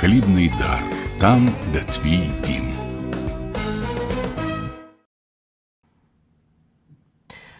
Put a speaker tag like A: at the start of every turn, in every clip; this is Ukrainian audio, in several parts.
A: Хлібний дар там, де твій дім.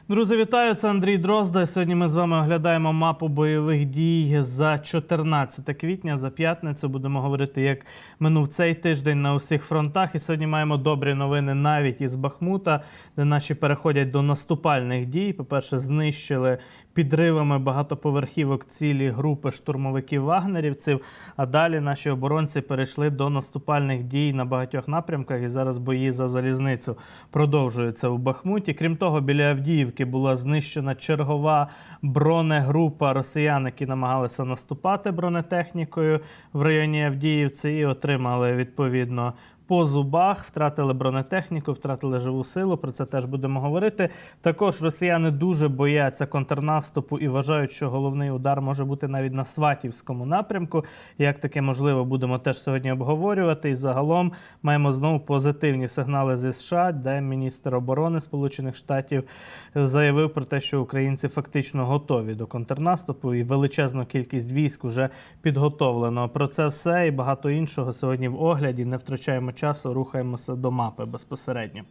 B: Друзі, вітаю! Це Андрій Дрозда. Сьогодні ми з вами оглядаємо мапу бойових дій за 14 квітня. За п'ятницю будемо говорити, як минув цей тиждень на усіх фронтах. І сьогодні маємо добрі новини навіть із Бахмута, де наші переходять до наступальних дій. По-перше, знищили підривами багатоповерхівок цілі групи штурмовиків вагнерівців. А далі наші оборонці перейшли до наступальних дій на багатьох напрямках. І зараз бої за залізницю продовжуються у Бахмуті. Крім того, біля Авдіївки була знищена чергова бронегрупа росіян, які намагалися наступати бронетехнікою в районі Авдіївці і отримали відповідно. По зубах втратили бронетехніку, втратили живу силу. Про це теж будемо говорити. Також росіяни дуже бояться контрнаступу і вважають, що головний удар може бути навіть на Сватівському напрямку. Як таке можливо, будемо теж сьогодні обговорювати. І загалом маємо знову позитивні сигнали зі США, де міністр оборони Сполучених Штатів заявив про те, що українці фактично готові до контрнаступу, і величезну кількість військ вже підготовлено. Про це все і багато іншого сьогодні в огляді. Не втрачаємо часу, рухаємося до мапи безпосередньо.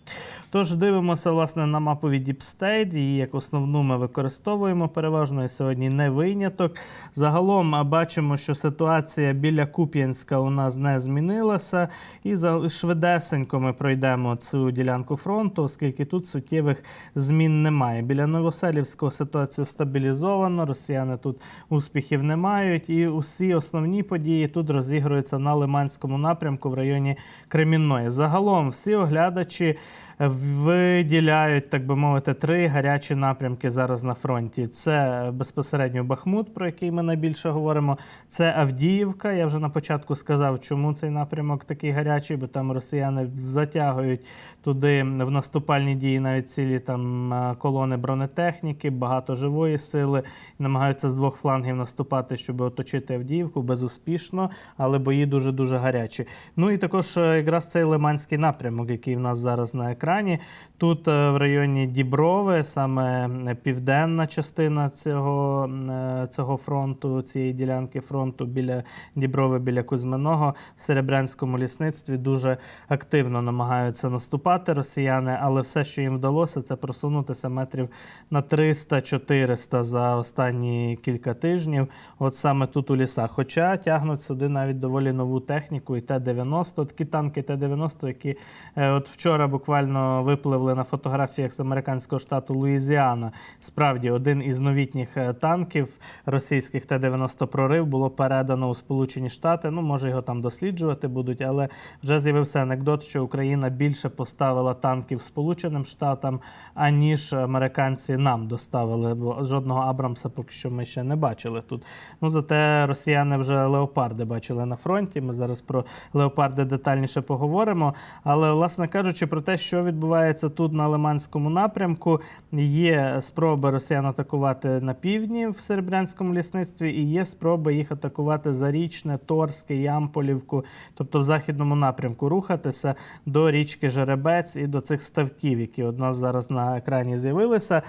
B: Тож дивимося власне на мапу від Deep State, її як основну ми використовуємо переважно і сьогодні не виняток. Загалом бачимо, що ситуація біля Куп'янська у нас не змінилася, і за швидесенько ми пройдемо цю ділянку фронту, оскільки тут суттєвих змін немає. Біля Новоселівського ситуацію стабілізовано, росіяни тут успіхів не мають, і усі основні події тут розігруються на Лиманському напрямку в районі Кремінної. Загалом всі оглядачі виділяють, так би мовити, три гарячі напрямки зараз на фронті. Це безпосередньо Бахмут, про який ми найбільше говоримо. Це Авдіївка. Я вже на початку сказав, чому цей напрямок такий гарячий, бо там росіяни затягують туди в наступальні дії навіть цілі там е, колони бронетехніки, багато живої сили. Намагаються з двох флангів наступати, щоб оточити Авдіївку безуспішно, але бої дуже дуже гарячі. Ну і також е, якраз цей лиманський напрямок, який в нас зараз на екрані. Тут е, в районі Діброви, саме е, південна частина цього, е, цього фронту, цієї ділянки фронту біля Діброви, біля Кузьминого, в Серебрянському лісництві дуже активно намагаються наступати росіяни, але все, що їм вдалося, це просунутися метрів на 300-400 за останні кілька тижнів. От саме тут у лісах. Хоча тягнуть сюди навіть доволі нову техніку, і Т-90, такі танки Т-90, які е, от вчора буквально випливли на фотографіях з американського штату Луїзіана. Справді, один із новітніх е, танків російських Т-90 прорив було передано у Сполучені Штати. Ну, може, його там досліджувати будуть, але вже з'явився анекдот, що Україна більше поставила танків Сполученим Штатам, аніж американці нам доставили. Бо жодного Абрамса поки що ми ще не бачили тут. Ну, зате росіяни вже леопарди бачили на фронті. Ми зараз про леопарди детальніше поговоримо. Але, власне кажучи, про те, що відбувається тут на Лиманському напрямку, є спроби росіян атакувати на півдні в Серебрянському лісництві, і є спроби їх атакувати Зарічне, Торське, Ямполівку, тобто в західному напрямку рухатися до річки Жеребець і до цих ставків, які у нас зараз на екрані з'явилися.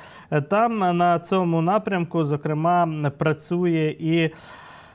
B: Там на цьому напрямку, зокрема, працює і.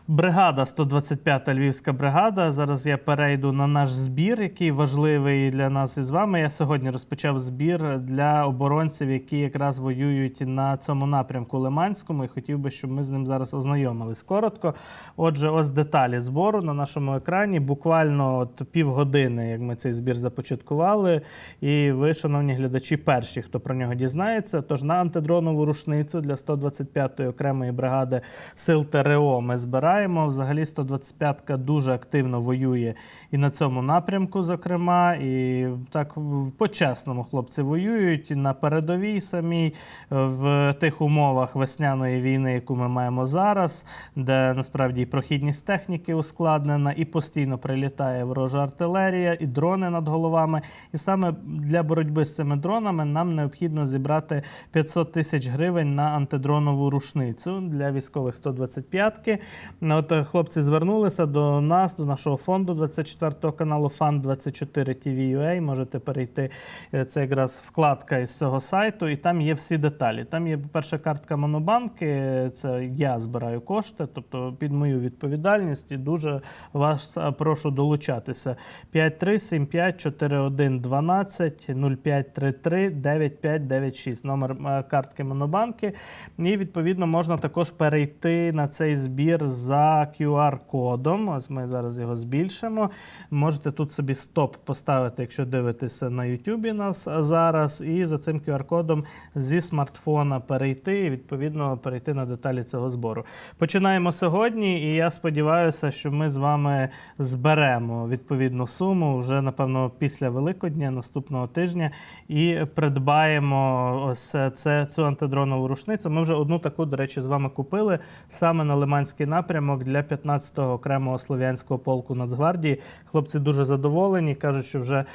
B: Бригада 125-та Львівська бригада. Зараз я перейду на наш збір, який важливий для нас із вами. Я сьогодні розпочав збір для оборонців, які якраз воюють на цьому напрямку Лиманському, і хотів би, щоб ми з ним зараз ознайомились коротко. Отже, ось деталі збору на нашому екрані. Буквально от півгодини, як ми цей збір започаткували. І ви, шановні глядачі, перші, хто про нього дізнається. Тож на антидронову рушницю для 125-ї окремої бригади сил ТРО ми збираємо. Взагалі 125-ка дуже активно воює і на цьому напрямку, зокрема, і так по-чесному хлопці воюють на передовій самій в тих умовах весняної війни, яку ми маємо зараз, де насправді і прохідність техніки ускладнена, і постійно прилітає ворожа артилерія, і дрони над головами. І саме для боротьби з цими дронами нам необхідно зібрати 500 тисяч гривень на антидронову рушницю для військових 125-ки. Ну, От е, хлопці звернулися до нас, до нашого фонду 24 каналу Фан 24 TV.ua. Можете перейти. Е, Це якраз вкладка із цього сайту, і там є всі деталі. Там є, по-перше, картка Монобанки. Це я збираю кошти, тобто під мою відповідальність. І дуже вас е, прошу долучатися. 5375 41 12 0533 9596. Номер картки Монобанки. І відповідно можна також перейти на цей збір за QR-кодом. Ось ми зараз його збільшимо. Можете тут собі стоп поставити, якщо дивитеся на YouTube нас зараз, і за цим QR-кодом зі смартфона перейти і відповідно перейти на деталі цього збору. Починаємо сьогодні, і я сподіваюся, що ми з вами зберемо відповідну суму вже напевно після Великодня наступного тижня і придбаємо ось це цю антидронову рушницю. Ми вже одну таку, до речі, з вами купили саме на Лиманський напрямок для 15-го окремого слов'янського полку Нацгвардії. Хлопці дуже задоволені, кажуть, що вже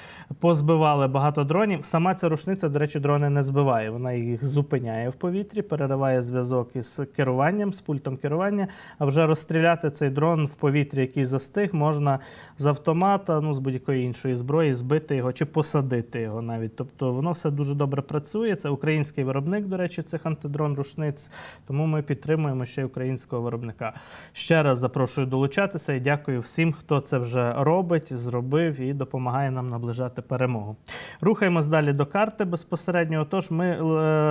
B: позбивали багато дронів. Сама ця рушниця, до речі, дрони не збиває. Вона їх зупиняє в повітрі, перериває зв'язок із керуванням, з пультом керування. А вже розстріляти цей дрон в повітрі, який застиг, можна з автомата, ну з будь-якої іншої зброї, збити його чи посадити його навіть. Тобто воно все дуже добре працює. Це український виробник, до речі, цих антидрон рушниць. Тому ми підтримуємо ще й українського виробника. Ще раз запрошую долучатися і дякую всім, хто це вже робить, зробив і допомагає нам наближати перемогу. Рухаємось далі до карти безпосередньо. Отож, ми е,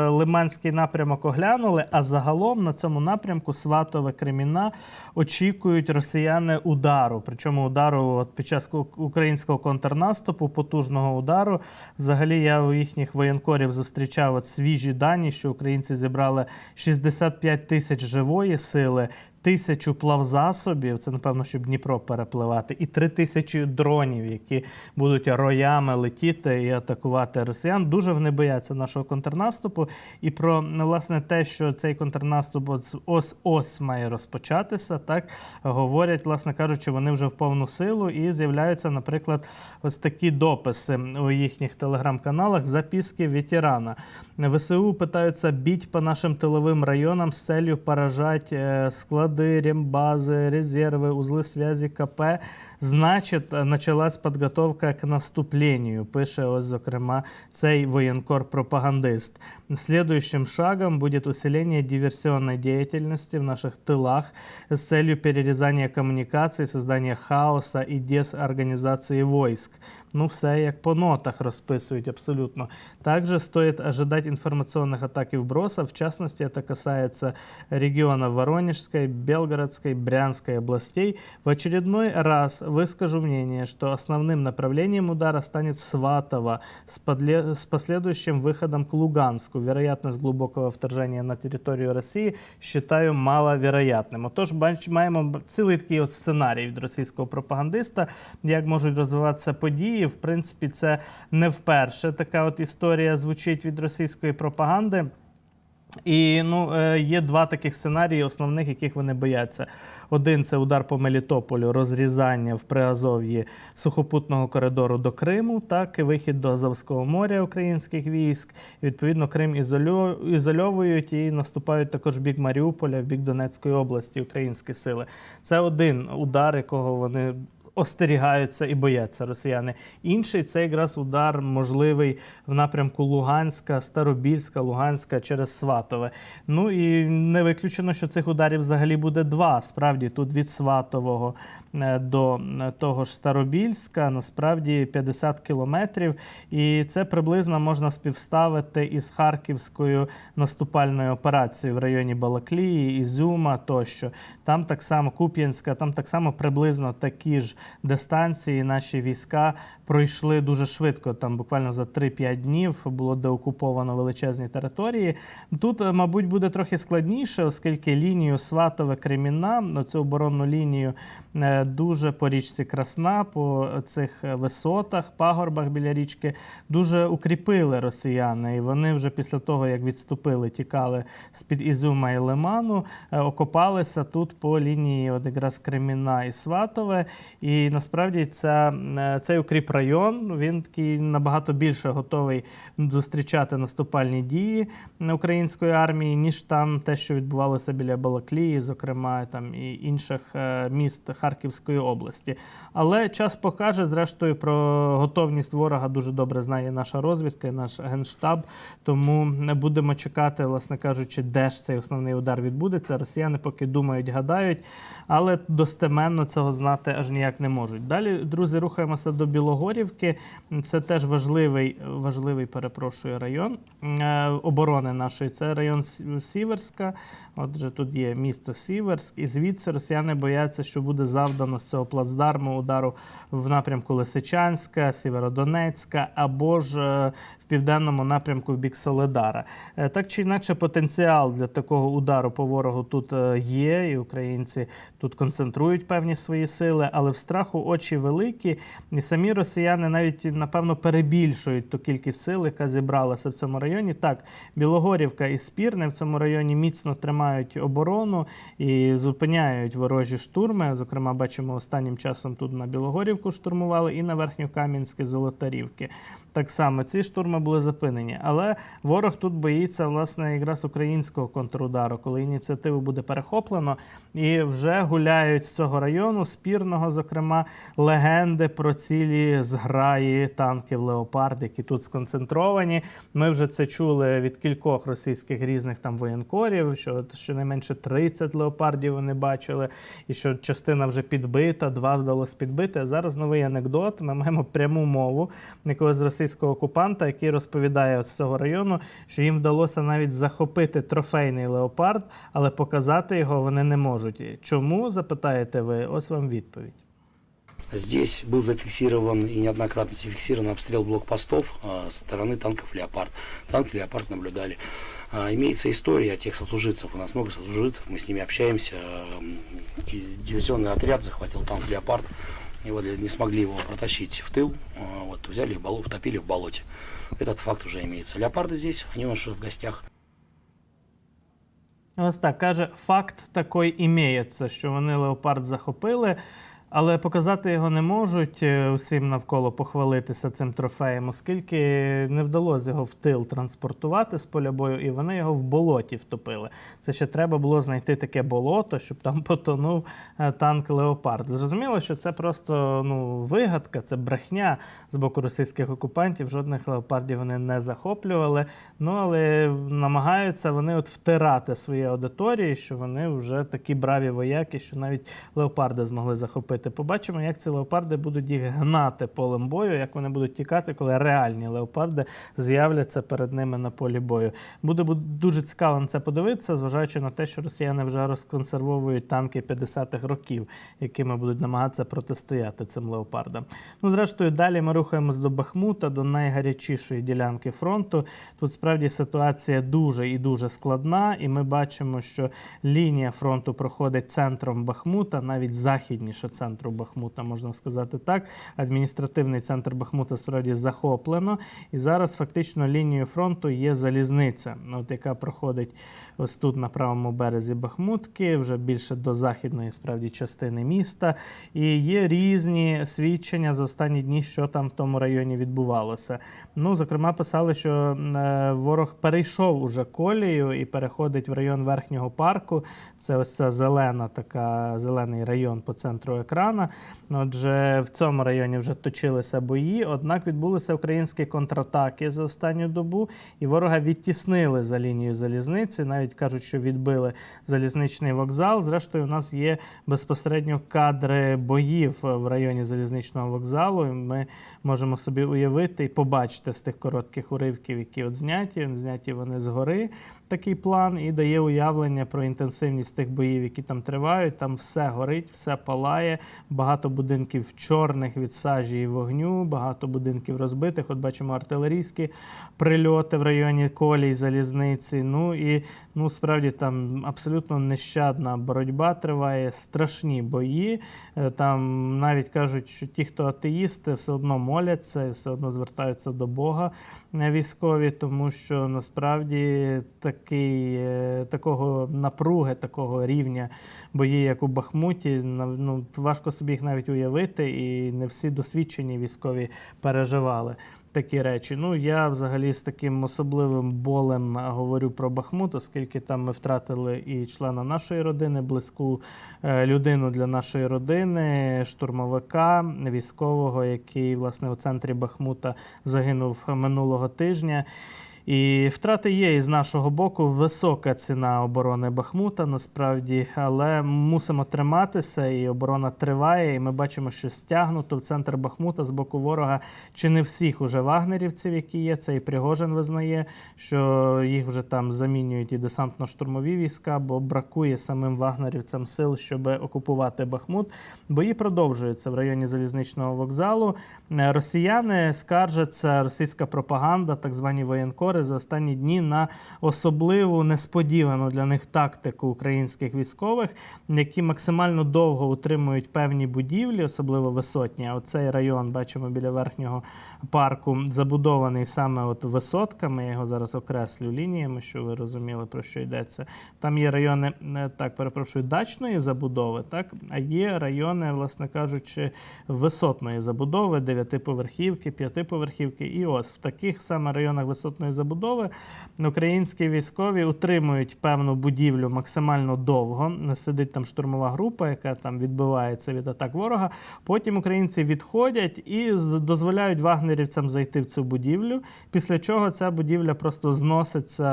B: Лиманський напрямок оглянули, а загалом на цьому напрямку Сватове Креміна очікують росіяни удару. Причому удару от під час українського контрнаступу, потужного удару. Взагалі, я у їхніх воєнкорів зустрічав от свіжі дані, що українці зібрали 65 тисяч живої сили Тисячу плавзасобів, це напевно, щоб Дніпро перепливати, і три тисячі дронів, які будуть роями летіти і атакувати росіян. Дуже вони бояться нашого контрнаступу. І про ну, власне те, що цей контрнаступ ось ось, ось має розпочатися, так говорять, власне кажучи, вони вже в повну силу і з'являються, наприклад, ось такі дописи у їхніх телеграм-каналах. Записки ветерана. ВСУ пытаются бить по нашим тыловым районам с целью поражать э, склады, рембазы, резервы, узлы связи КП. Значить, е, началась підготовка к наступленню, пише ось, зокрема, цей воєнкор-пропагандист. Следующим шагом будет усиление диверсионной деятельности в наших тылах с целью перерезания коммуникаций, создания хаоса и дезорганизации войск. Ну, все як по нотах розписують абсолютно. Также стоит ожидать информационных атак и вбросов. В частности, это касается региона Воронежской, Белгородской, Брянской областей. В очередной раз выскажу мнение, что основным направлением удара станет Сватово с, подле- с последующим выходом к Луганску. Вероятность глубокого вторжения на территорию Росії считаю маловероятним. Отож, бач, маємо б- цілий такий от сценарій від російського пропагандиста, як можуть розвиватися події. В принципі, це не вперше така от історія звучить від російської пропаганди. І ну, е, є два таких сценарії, основних, яких вони бояться. Один це удар по Мелітополю, розрізання в Приазов'ї сухопутного коридору до Криму, так і вихід до Азовського моря українських військ. І, відповідно, Крим ізольо- ізольовують і наступають також в бік Маріуполя, в бік Донецької області українські сили. Це один удар, якого вони остерігаються і бояться росіяни. Інший це якраз удар можливий в напрямку Луганська, Старобільська, Луганська через Сватове. Ну і не виключено, що цих ударів взагалі буде два. Справді тут від Сватового е, до е, того ж Старобільська насправді 50 кілометрів. І це приблизно можна співставити із Харківською наступальною операцією в районі Балаклії, Ізюма тощо. Там так само Куп'янська, там так само приблизно такі ж дистанції наші війська пройшли дуже швидко. Там буквально за 3-5 днів було деокуповано величезні території. Тут, е, мабуть, буде трохи складніше, оскільки лінію Сватове Кремінна, ну, цю оборонну лінію е, дуже по річці Красна, по цих е, висотах, пагорбах біля річки, дуже укріпили росіяни. І вони вже після того, як відступили, тікали з-під Ізюма і Лиману, окопалися тут по лінії от якраз Креміна і Сватове. І І насправді ця, е, цей укріп район він такий набагато більше готовий зустрічати наступальні дії української армії, ніж там те, що відбувалося біля Балаклії, зокрема там і інших е, міст Харківської області. Але час покаже, зрештою, про готовність ворога дуже добре знає наша розвідка, наш генштаб. Тому не будемо чекати, власне кажучи, де ж цей основний удар відбудеться. Росіяни поки думають, гадають, але достеменно цього знати аж ніяк не можуть. Далі, друзі, рухаємося до Білогорівки. Це теж важливий, важливий перепрошую, район е, оборони нашої. Це район Сіверська. Отже, тут є місто Сіверськ, і звідси росіяни бояться, що буде завдано з цього плацдарму удару в напрямку Лисичанська, Сєвєродонецька або ж е, південному напрямку в бік Соледара. Е, Так чи інакше, потенціал для такого удару по ворогу тут е, є, і українці тут концентрують певні свої сили, але в страху очі великі, і самі росіяни навіть напевно перебільшують ту кількість сил, яка зібралася в цьому районі. Так, Білогорівка і Спірне в цьому районі міцно тримають оборону і зупиняють ворожі штурми. Зокрема, бачимо останнім часом тут на Білогорівку штурмували і на Верхньокам'янське Золотарівки. Так само ці штурми були зупинені. Але ворог тут боїться власне якраз українського контрудару, коли ініціативу буде перехоплено, і вже гуляють з цього району, спірного, зокрема, легенди про цілі зграї танків Леопард, які тут сконцентровані. Ми вже це чули від кількох російських різних там воєнкорів, що щонайменше 30 леопардів вони бачили, і що частина вже підбита, два вдалося підбити. А зараз новий анекдот. Ми маємо пряму мову якогось російського окупанта, який розповідає з цього району, що їм вдалося навіть захопити трофейний леопард, але показати його вони не можуть. Чому запитаєте ви? Ось вам відповідь.
C: Здесь был зафиксирован и неоднократно зафиксирован обстрел блокпостов а, со стороны танков «Леопард». Танк «Леопард» наблюдали. А, Имеется история тех сослуживцев, у нас много сослуживцев, мы с ними общаемся. М, ди- Дивизионный отряд захватил танк «Леопард», и вот не смогли его протащить в тыл, а, вот, взяли и в боло- утопили в болоте. Этот факт уже имеется. «Леопарды» здесь, они у нас в гостях.
B: Ось так каже, факт такий імеється, що вони леопард захопили, але показати його не можуть е, усім навколо похвалитися цим трофеєм, оскільки не вдалося його в тил транспортувати з поля бою, і вони його в болоті втопили. Це ще треба було знайти таке болото, щоб там потонув е, танк Леопард. Зрозуміло, що це просто ну, вигадка, це брехня з боку російських окупантів. Жодних леопардів вони не захоплювали. Ну але намагаються вони от втирати свої аудиторії, що вони вже такі браві вояки, що навіть леопарди змогли захопити. Побачимо, як ці леопарди будуть їх гнати полем бою, як вони будуть тікати, коли реальні леопарди з'являться перед ними на полі бою. Буде дуже цікаво на це подивитися, зважаючи на те, що росіяни вже розконсервовують танки 50-х років, якими будуть намагатися протистояти цим леопардам. Ну, зрештою, далі ми рухаємось до Бахмута, до найгарячішої ділянки фронту. Тут справді ситуація дуже і дуже складна, і ми бачимо, що лінія фронту проходить центром Бахмута, навіть західніше центру Бахмута, можна сказати так. Адміністративний центр Бахмута справді захоплено. І зараз фактично лінією фронту є залізниця, от яка проходить ось тут на правому березі Бахмутки, вже більше до західної справді частини міста. І є різні свідчення за останні дні, що там в тому районі відбувалося. Ну, зокрема, писали, що е, ворог перейшов уже колію і переходить в район верхнього парку. Це ось ця зелена, така зелений район по центру екрана. Отже, в цьому районі вже точилися бої. Однак відбулися українські контратаки за останню добу, і ворога відтіснили за лінію залізниці. Навіть кажуть, що відбили залізничний вокзал. Зрештою, у нас є безпосередньо кадри боїв в районі залізничного вокзалу. І ми можемо собі уявити і побачити з тих коротких уривків, які от зняті. Зняті вони згори. Такий план і дає уявлення про інтенсивність тих боїв, які там тривають. Там все горить, все палає. Багато будинків чорних від сажі і вогню, багато будинків розбитих. От бачимо артилерійські прильоти в районі колій залізниці. Ну і ну справді там абсолютно нещадна боротьба триває, страшні бої. Е, Там навіть кажуть, що ті, хто атеїсти, все одно моляться і все одно звертаються до Бога е, військові, тому що насправді так такий, е, такого напруги, такого рівня бої, як у Бахмуті. Ну, важко собі їх навіть уявити, і не всі досвідчені військові переживали такі речі. Ну, я взагалі з таким особливим болем говорю про Бахмут, оскільки там ми втратили і члена нашої родини, близьку е, людину для нашої родини, штурмовика військового, який власне у центрі Бахмута загинув минулого тижня. І втрати є і з нашого боку висока ціна оборони Бахмута, насправді, але мусимо триматися, і оборона триває. І ми бачимо, що стягнуто в центр Бахмута з боку ворога чи не всіх уже вагнерівців, які є. Це і Пригожин визнає, що їх вже там замінюють і десантно-штурмові війська, бо бракує самим вагнерівцям сил, щоб окупувати Бахмут. Бої продовжуються в районі залізничного вокзалу. Росіяни скаржаться, російська пропаганда, так звані воєнкори, за останні дні на особливу несподівану для них тактику українських військових, які максимально довго утримують певні будівлі, особливо висотні. А Оцей район бачимо біля верхнього парку, забудований саме от висотками. Я його зараз окреслю лініями, щоб ви розуміли про що йдеться. Там є райони, е, так перепрошую, дачної забудови, так а є райони, власне кажучи, висотної забудови, дев'ятиповерхівки, п'ятиповерхівки. І ось в таких саме районах висотної забудови українські військові утримують певну будівлю максимально довго. Сидить там штурмова група, яка там відбивається від атак ворога. Потім українці відходять і дозволяють вагнерівцям зайти в цю будівлю. Після чого ця будівля просто зноситься,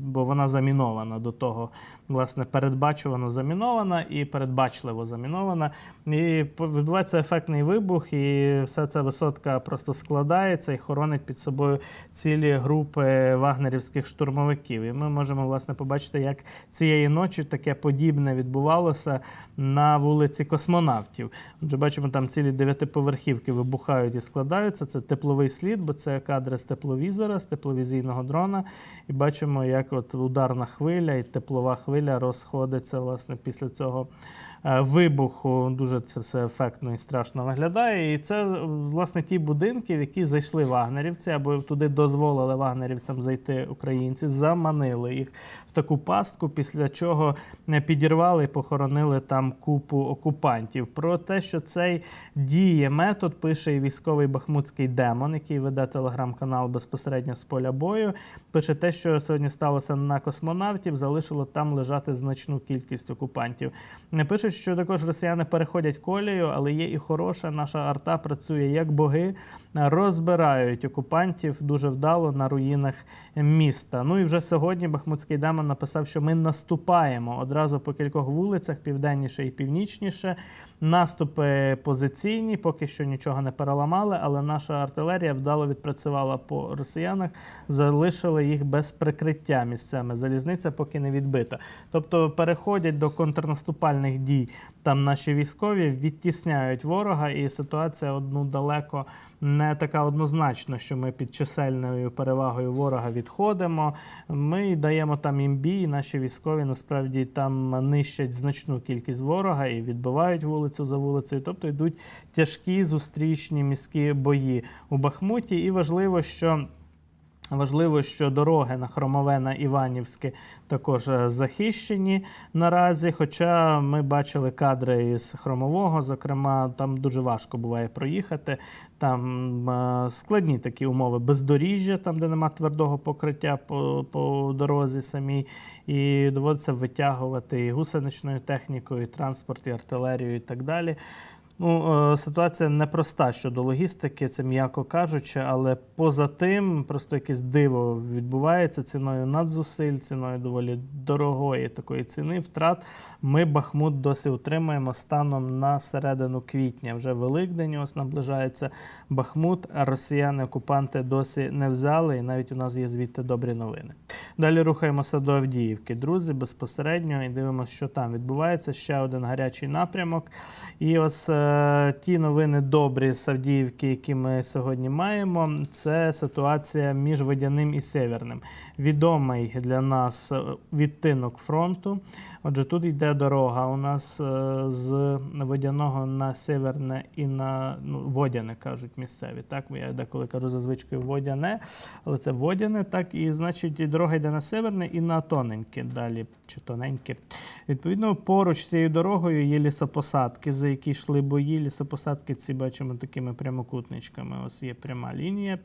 B: бо вона замінована до того, власне, передбачувано замінована і передбачливо замінована. І відбувається ефектний вибух, і вся ця висотка просто складається і хоронить під собою цілі групи вагнерівських штурмовиків. І ми можемо власне побачити, як цієї ночі таке подібне відбувалося на вулиці космонавтів. Отже, бачимо, там цілі дев'ятиповерхівки вибухають і складаються. Це тепловий слід, бо це кадри з тепловізора, з тепловізійного дрона. І бачимо, як от ударна хвиля і теплова хвиля розходиться власне після цього вибуху. Дуже це все ефектно і страшно виглядає. І це е, власне ті будинки, в які зайшли вагнерівці, або туди дозволили вагнерівцям зайти українці, заманили їх в таку пастку, після чого е, підірвали і похоронили там купу окупантів. Про те, що цей діє метод, пише і військовий бахмутський демон, який веде телеграм-канал безпосередньо з поля бою. Пише те, що сьогодні сталося на космонавтів, залишило там лежати значну кількість окупантів. Не пишуть, що також росіяни переходять колію, але є і хороша. Наша арта працює як боги, розбирають окупантів дуже вдало на руїнах міста. Ну і вже сьогодні Бахмутський демон написав, що ми наступаємо одразу по кількох вулицях, південніше і північніше. Наступи позиційні, поки що нічого не переламали, але наша артилерія вдало відпрацювала по росіянах, залишили їх без прикриття місцями. Залізниця поки не відбита. Тобто переходять до контрнаступальних дій. Там наші військові відтісняють ворога, і ситуація одну далеко не така однозначна, що ми під чисельною перевагою ворога відходимо. Ми даємо там їм бій. Наші військові насправді там нищать значну кількість ворога і відбивають вулицю за вулицею. Тобто йдуть тяжкі зустрічні міські бої у Бахмуті. І важливо, що. Важливо, що дороги на Хромове на Іванівське також е, захищені наразі. Хоча ми бачили кадри із Хромового, зокрема, там дуже важко буває проїхати. Там е, складні такі умови бездоріжжя, там де нема твердого покриття по, по дорозі самій, і доводиться витягувати і гусеничною технікою, і транспорт, і артилерію, і так далі. Ну, е, ситуація непроста щодо логістики, це м'яко кажучи, але поза тим просто якесь диво відбувається ціною надзусиль, ціною доволі дорогої такої ціни. Втрат ми Бахмут досі утримуємо станом на середину квітня. Вже Великдень ось наближається Бахмут, росіяни-окупанти досі не взяли, і навіть у нас є звідти добрі новини. Далі рухаємося до Авдіївки. Друзі, безпосередньо і дивимося, що там відбувається. Ще один гарячий напрямок. І ось е, ті новини добрі з Авдіївки, які ми сьогодні маємо, це ситуація між Водяним і Северним. Відомий для нас е, відтинок фронту. Отже, тут йде дорога у нас е, з Водяного на Северне і на ну, Водяне, кажуть місцеві. Так, я деколи кажу за звичкою Водяне, але це Водяне, так, і значить дорога йде на Северне і на Тоненьке далі, чи Тоненьке. Відповідно, поруч цією дорогою є лісопосадки, за які йшли бої. Лісопосадки ці бачимо такими прямокутничками. Ось є пряма лінія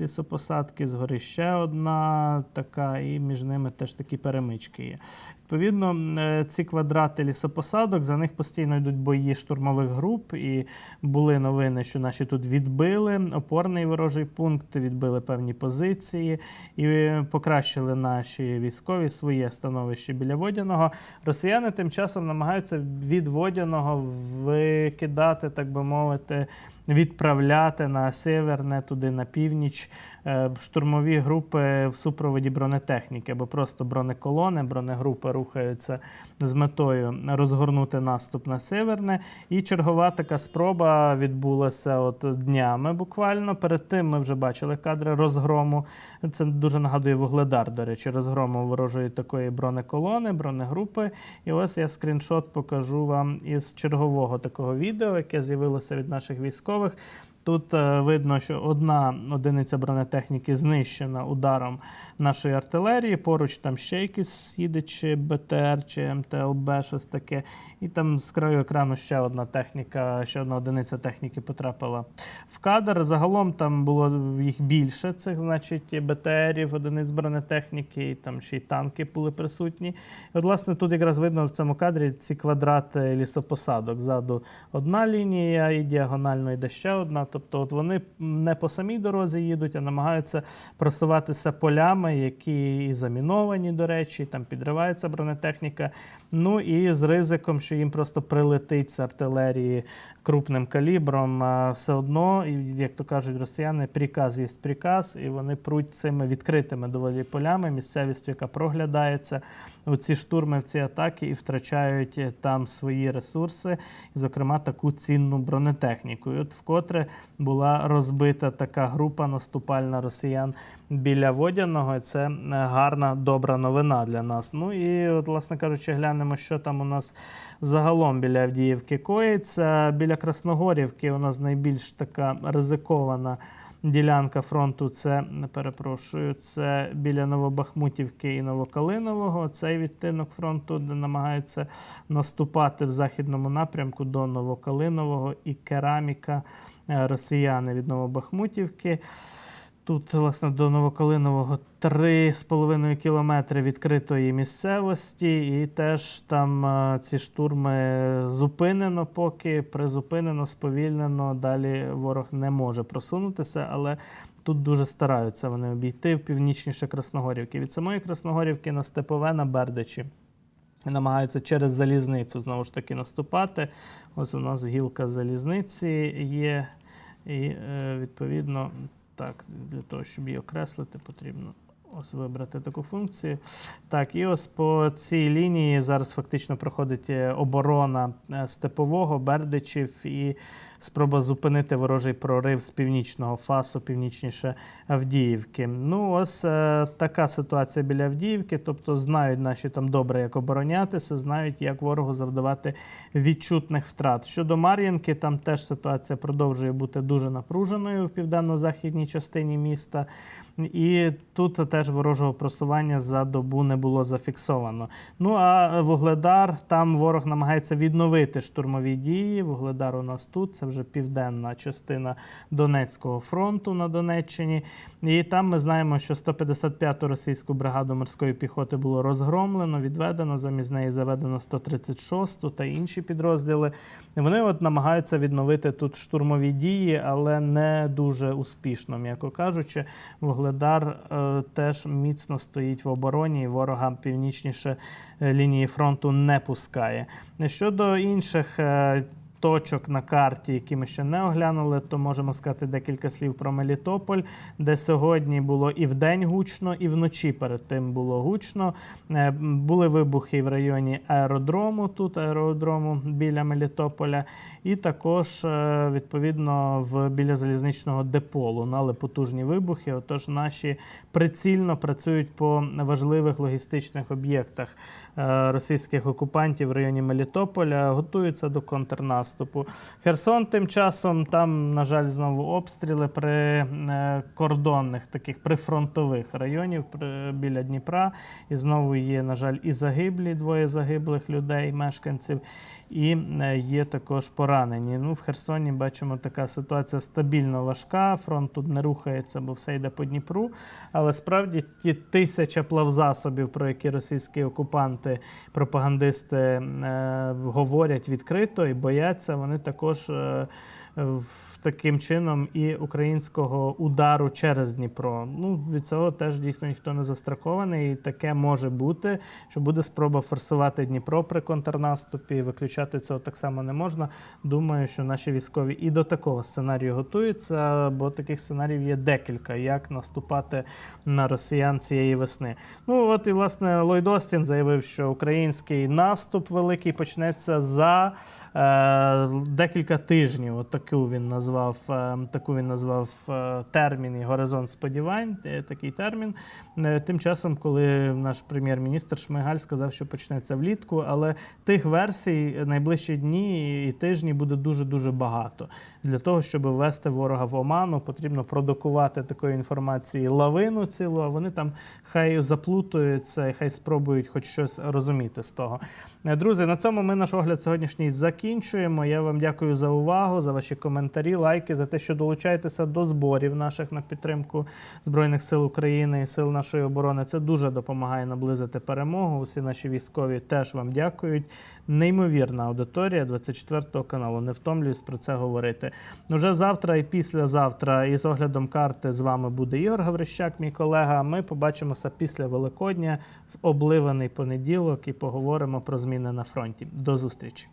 B: лісопосадки, згори ще одна така, і між ними теж такі перемички є. Відповідно, е, ці квадрати лісопосадок, за них постійно йдуть бої штурмових груп, і були новини, що наші тут відбили опорний ворожий пункт, відбили певні позиції і покращили наші військові своє становище біля Водяного. Росіяни тим часом намагаються від Водяного викидати, так би мовити, відправляти на северне, туди на північ е, штурмові групи в супроводі бронетехніки, або просто бронеколони, бронегрупи рухаються з метою розгорнути наступ на северне. І чергова така спроба відбулася от днями буквально. Перед тим ми вже бачили кадри розгрому. Це дуже нагадує вугледар, до речі, розгрому ворожої такої бронеколони, бронегрупи. І ось я скріншот покажу вам із чергового такого відео, яке з'явилося від наших військових. військових Тут е, видно, що одна одиниця бронетехніки знищена ударом нашої артилерії. Поруч там ще якісь їде, чи БТР, чи МТЛБ, щось таке. І там з краю екрану ще одна техніка, ще одна одиниця техніки потрапила в кадр. Загалом там було їх більше, цих, значить, БТРів, одиниць бронетехніки, і там ще й танки були присутні. І от, власне, тут якраз видно в цьому кадрі ці квадрати лісопосадок. Ззаду одна лінія, і діагонально йде ще одна. Тобто, от вони не по самій дорозі їдуть, а намагаються просуватися полями, які і заміновані, до речі, там підривається бронетехніка. Ну і з ризиком, що їм просто прилетить з артилерії крупним калібром. Все одно, як то кажуть росіяни, приказ є приказ, і вони пруть цими відкритими доволі полями, місцевістю, яка проглядається у ці штурми, в ці атаки і втрачають е, там свої ресурси, і, зокрема, таку цінну бронетехніку. І от вкотре була розбита така група наступальна росіян біля Водяного. І це е, гарна, добра новина для нас. Ну і, от, власне кажучи, глянемо, що там у нас загалом біля Авдіївки коїться. Біля Красногорівки у нас найбільш така ризикована. Ділянка фронту це не перепрошую, це біля Новобахмутівки і Новокалинового. Цей відтинок фронту, де намагаються наступати в західному напрямку до Новокалинового і кераміка е, росіяни від Новобахмутівки. Тут, власне, до Новокалинового 3,5 кілометри відкритої місцевості, і теж там е, ці штурми зупинено поки, призупинено, сповільнено. Далі ворог не може просунутися, але тут дуже стараються вони обійти північніше Красногорівки. Від самої Красногорівки на Степове на Бердичі. Намагаються через залізницю знову ж таки наступати. Ось у нас гілка залізниці є, і е, відповідно. Так, для того, щоб її окреслити, потрібно ось вибрати таку функцію. Так, і ось по цій лінії зараз фактично проходить е, оборона е, степового, Бердичів і спроба зупинити ворожий прорив з північного фасу, північніше Авдіївки. Ну, ось е, така ситуація біля Авдіївки. Тобто знають наші там добре, як оборонятися, знають, як ворогу завдавати відчутних втрат. Щодо Мар'їнки, там теж ситуація продовжує бути дуже напруженою в південно-західній частині міста. І тут теж ворожого просування за добу не було зафіксовано. Ну а Вугледар, там ворог намагається відновити штурмові дії. Вугледар у нас тут, це вже південна частина Донецького фронту на Донеччині. І там ми знаємо, що 155-ту російську бригаду морської піхоти було розгромлено, відведено, замість неї заведено 136-ту та інші підрозділи. Вони от намагаються відновити тут штурмові дії, але не дуже успішно, м'яко кажучи. Вугледар е, теж міцно стоїть в обороні, і ворога північніше е, лінії фронту не пускає. Щодо інших. е, точок на карті, які ми ще не оглянули, то можемо сказати декілька слів про Мелітополь, де сьогодні було і вдень гучно, і вночі перед тим було гучно. Е, Були вибухи в районі аеродрому, тут аеродрому біля Мелітополя, і також е, відповідно в біля залізничного депо лунали потужні вибухи. Отож, наші прицільно працюють по важливих логістичних об'єктах е, російських окупантів в районі Мелітополя, готуються до контрнаступу. Херсон тим часом там, на жаль, знову обстріли при е, кордонних таких прифронтових районів біля Дніпра. І знову є, на жаль, і загиблі, двоє загиблих людей, мешканців, і е, є також поранені. Ну, в Херсоні бачимо, така ситуація стабільно важка. Фронт тут не рухається, бо все йде по Дніпру. Але справді ті тисяча плавзасобів, про які російські окупанти, пропагандисти е, говорять відкрито і бояться, вони також. Таким чином і українського удару через Дніпро. Ну від цього теж дійсно ніхто не застрахований. І таке може бути, що буде спроба форсувати Дніпро при контрнаступі. Виключати цього так само не можна. Думаю, що наші військові і до такого сценарію готуються, бо таких сценаріїв є декілька, як наступати на росіян цієї весни. Ну от і власне Ллойд Остін заявив, що український наступ великий почнеться за е, декілька тижнів. От таку він назвав е, таку він назвав е, термін і горизонт сподівань. е, Такий термін. Тим часом, коли наш прем'єр-міністр Шмигаль сказав, що почнеться влітку, але тих версій найближчі дні і тижні буде дуже дуже багато. Для того, щоб ввести ворога в оману, потрібно продукувати такої інформації лавину цілу. А вони там хай заплутуються хай спробують хоч щось розуміти з того. Друзі, на цьому ми наш огляд сьогоднішній закінчуємо. Я вам дякую за увагу, за ваші коментарі, лайки, за те, що долучаєтеся до зборів наших на підтримку Збройних сил України і сил нашої оборони. Це дуже допомагає наблизити перемогу. Усі наші військові теж вам дякують. Неймовірна аудиторія 24 каналу. Не втомлююсь про це говорити. Уже завтра і післязавтра із оглядом карти з вами буде Ігор Гаврищак, мій колега. Ми побачимося після Великодня в обливаний понеділок і поговоримо про зміни на фронті. До зустрічі.